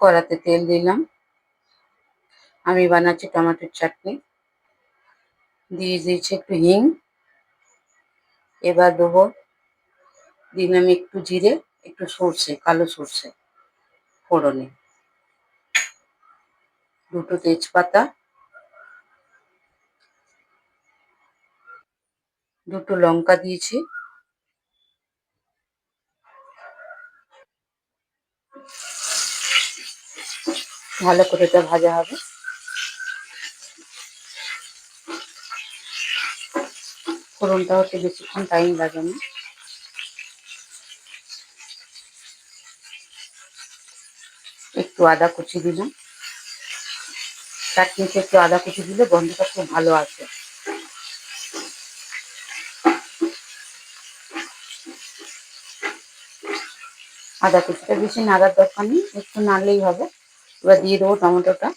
কড়াতে তেল দিলাম। আমি বানাচ্ছি টমেটোর চাটনি। দিয়ে দিয়েছি একটু হিং। এবার দেবো, দিলাম একটু জিরে, একটু সর্ষে, কালো সর্ষে ফোড়নে। দুটো তেজপাতা, দুটো লঙ্কা দিয়েছি। ভালো করে এটা ভাজা হবে। ফোড়নটা হতে বেশিক্ষণ টাইম লাগে না। একটু আদা কুচি দিলাম। চাটনিতে একটু আদা কুচি দিলে গন্ধটা খুব ভালো আসে। আদা কুচিটা বেশি নাড়ার দরকার নেই, একটু নাড়লেই হবে। এবার দিয়ে দেবো টমেটোটা।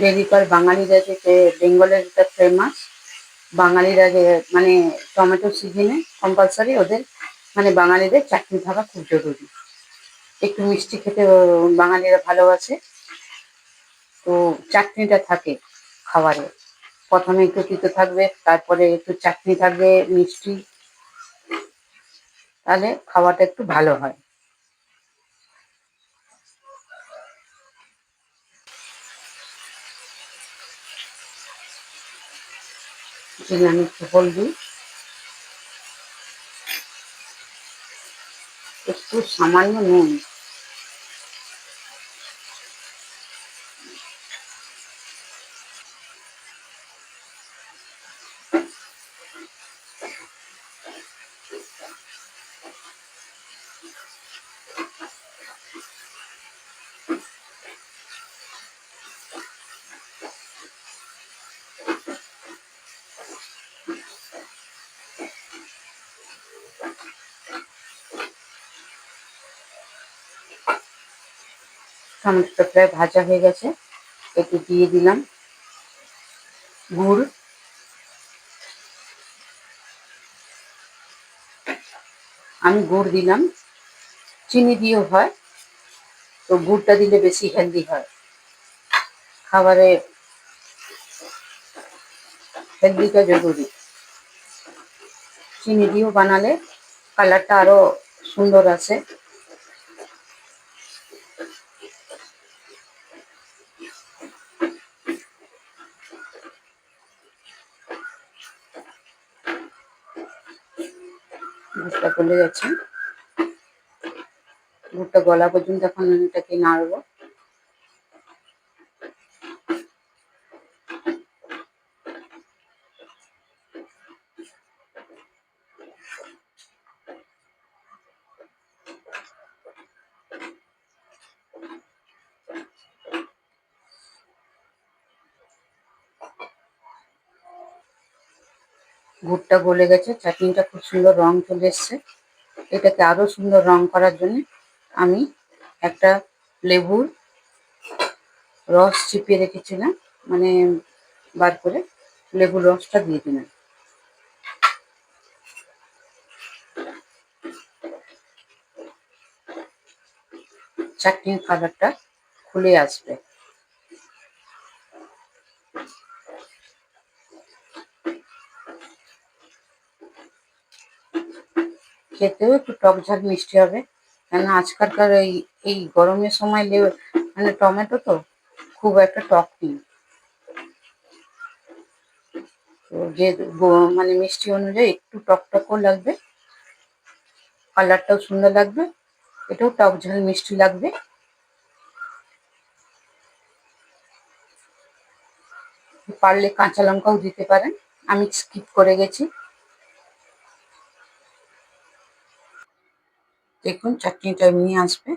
দেবিকার বাঙালিরা যে বেঙ্গলের একটা ফেমাস বাঙালিরা যে মানে টমেটো সিজনে কম্পালসারি ওদের মানে বাঙালিদের চাটনি থাকা খুব জরুরি। একটু মিষ্টি খেতে বাঙালিরা ভালোবাসে। তো চাটনিটা থাকে খাবারে। প্রথমে একটু তিতো থাকবে, তারপরে একটু চাটনি থাকবে, মিষ্টি। তাহলে খাওয়াটা একটু ভালো হয়। দিলাম একটু হলদি একটু সামান্য নুন। টমেটোটা প্রায় ভাজা হয়ে গেছে। একটু দিয়ে দিলাম গুড়। আমি গুড় দিলাম। চিনি দিয়েও হয়, তো গুড়টা দিলে বেশি হেলদি হয়। খাবারে হেলদিটা জরুরি। চিনি দিয়েও বানালে কালারটা আরও সুন্দর আসে। গুড়টা গলে যাচ্ছে ভুট্টা গলা পর্যন্ত এখন আমি এটাকে নাড়বো। গুড়টা গলে গেছে। চাটনিটা খুব সুন্দর রং চলে এসছে। এটাকে আরও সুন্দর রং করার জন্য আমি একটা লেবুর রস চিপিয়ে রেখেছিলাম। মানে বার করে লেবুর রসটা দিয়ে দিলাম। চাটনির কালারটা খুলে আসবে। খেতেও একটু টক ঝাল মিষ্টি হবে। কেন আজকালকার এই এই গরমের সময় লেবে মানে টমেটো তো খুব একটা টক নেই। তো যে মানে মিষ্টি অনুযায়ী একটু টক টকও লাগবে, কালারটাও সুন্দর লাগবে, এটাও টক ঝাল মিষ্টি লাগবে। পারলে কাঁচা লঙ্কাও দিতে পারেন, আমি স্কিপ করে গেছি। দেখুন চাটনিটা এমনি আসবে